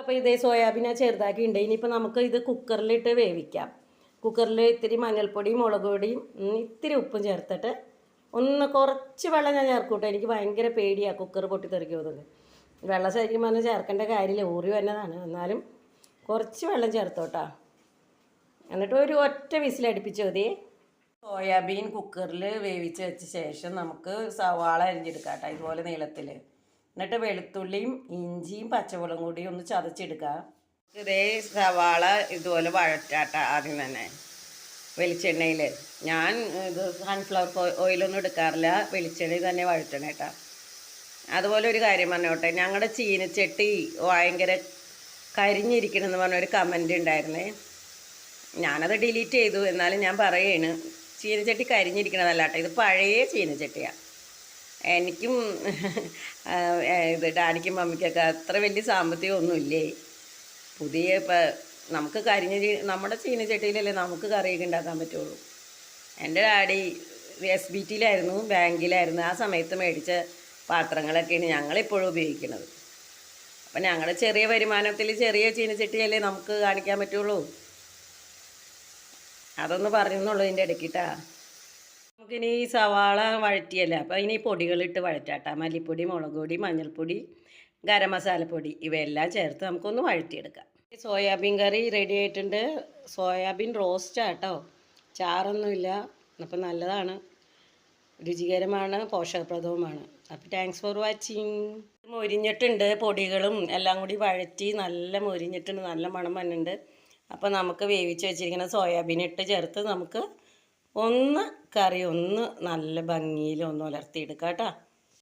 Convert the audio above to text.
അപ്പോൾ ഇതേ സോയാബീനെ ഉണ്ട് ഇനിയിപ്പോൾ നമുക്ക് ഇത് കുക്കറിലിട്ട് വേവിക്കാം. കുക്കറിൽ ഇത്തിരി മഞ്ഞൾപ്പൊടിയും മുളക് പൊടിയും ഇത്തിരി ഉപ്പും ചേർത്തിട്ട് ഒന്ന് കുറച്ച് വെള്ളം ഞാൻ ചേർക്കൂട്ടോ. എനിക്ക് ഭയങ്കര പേടിയാണ് കുക്കർ പൊട്ടിത്തെറിക്കുമെന്നത് വെള്ളം ശരിക്കും പറഞ്ഞാൽ ചേർക്കേണ്ട കാര്യമില്ല. ഊറി വരുന്നതാണ് എന്നാലും കുറച്ച് വെള്ളം ചേർത്തോട്ടാ. എന്നിട്ട് ഒരു ഒറ്റ വിസിലടുപ്പിച്ച് മതി. സോയാബീൻ കുക്കറിൽ വേവിച്ച് വെച്ച ശേഷം നമുക്ക് സവാള അരിഞ്ഞെടുക്കാം കേട്ടോ ഇതുപോലെ നീളത്തിൽ എന്നിട്ട് വെളുത്തുള്ളിയും ഇഞ്ചിയും പച്ചമുളകും കൂടി ഒന്ന് ചതച്ചെടുക്കുക ഇതേ സവാള ഇതുപോലെ വഴറ്റാട്ട ആദ്യം തന്നെ വെളിച്ചെണ്ണയിൽ ഞാൻ ഇത് സൺഫ്ലവർ ഓയിലൊന്നും എടുക്കാറില്ല വെളിച്ചെണ്ണയിൽ തന്നെ വഴറ്റണം കേട്ടോ. അതുപോലെ ഒരു കാര്യം പറഞ്ഞോട്ടെ ഞങ്ങളുടെ ചീനച്ചട്ടി ഭയങ്കര കരിഞ്ഞിരിക്കണമെന്ന് പറഞ്ഞൊരു കമന്റ് ഉണ്ടായിരുന്നേ. ഞാനത് ഡിലീറ്റ് ചെയ്തു എന്നാലും ഞാൻ പറയാണ് ചീനച്ചട്ടി കരിഞ്ഞിരിക്കണതല്ല കേട്ടോ ഇത് പഴയ ചീനച്ചട്ടിയാണ് എനിക്കും ഇത് ഡാഡിക്കും മമ്മിക്കൊക്കെ അത്ര വലിയ സാമ്പത്തികമൊന്നുമില്ലേ? പുതിയ ഇപ്പം നമുക്ക് കരിഞ്ഞ നമ്മുടെ ചീനച്ചട്ടിയിലല്ലേ നമുക്ക് കറിയൊക്കെ ഉണ്ടാക്കാൻ പറ്റുള്ളൂ. എന്റെ ഡാഡി എസ് ബി ടിയിലായിരുന്നു ബാങ്കിലായിരുന്നു. ആ സമയത്ത് മേടിച്ച പാത്രങ്ങളൊക്കെയാണ് ഞങ്ങളിപ്പോഴും ഉപയോഗിക്കുന്നത്. അപ്പം ഞങ്ങളുടെ ചെറിയ വരുമാനത്തിൽ ചെറിയ ചീനച്ചട്ടിയല്ലേ നമുക്ക് കാണിക്കാൻ പറ്റുള്ളൂ. അതൊന്ന് പറഞ്ഞെന്നുള്ളൂ ഇതിന്റെ ഇടയ്ക്കിട്ടാ നമുക്കിനി സവാള വഴറ്റിയല്ലേ? അപ്പോൾ ഇനി പൊടികളിട്ട് വഴറ്റാട്ട. മല്ലിപ്പൊടി മുളക് പൊടി മഞ്ഞൾപ്പൊടി ഗരം മസാലപ്പൊടി ഇവയെല്ലാം ചേർത്ത് നമുക്കൊന്ന് വഴറ്റിയെടുക്കാം. സോയാബീൻ കറി റെഡി ആയിട്ടുണ്ട്. സോയാബീൻ റോസ്റ്റ് ആട്ടോ. ചാറൊന്നുമില്ല. അപ്പം നല്ലതാണ്. രുചികരമാണ്. പോഷകപ്രദവുമാണ്. അപ്പോൾ താങ്ക്സ് ഫോർ വാച്ചിങ് മൊരിഞ്ഞിട്ടുണ്ട് പൊടികളും എല്ലാം കൂടി വഴറ്റി നല്ല മൊരിഞ്ഞിട്ടുണ്ട്. നല്ല മണം വന്നിട്ടുണ്ട്. അപ്പോൾ നമുക്ക് വേവിച്ച് വെച്ചിരിക്കുന്ന സോയാബീൻ ഇട്ട് ചേർത്ത് നമുക്ക് ഒന്ന് കറി ഒന്ന് നല്ല ഭംഗിയിൽ ഒന്ന് ഉലർത്തിയെടുക്കാം കേട്ടോ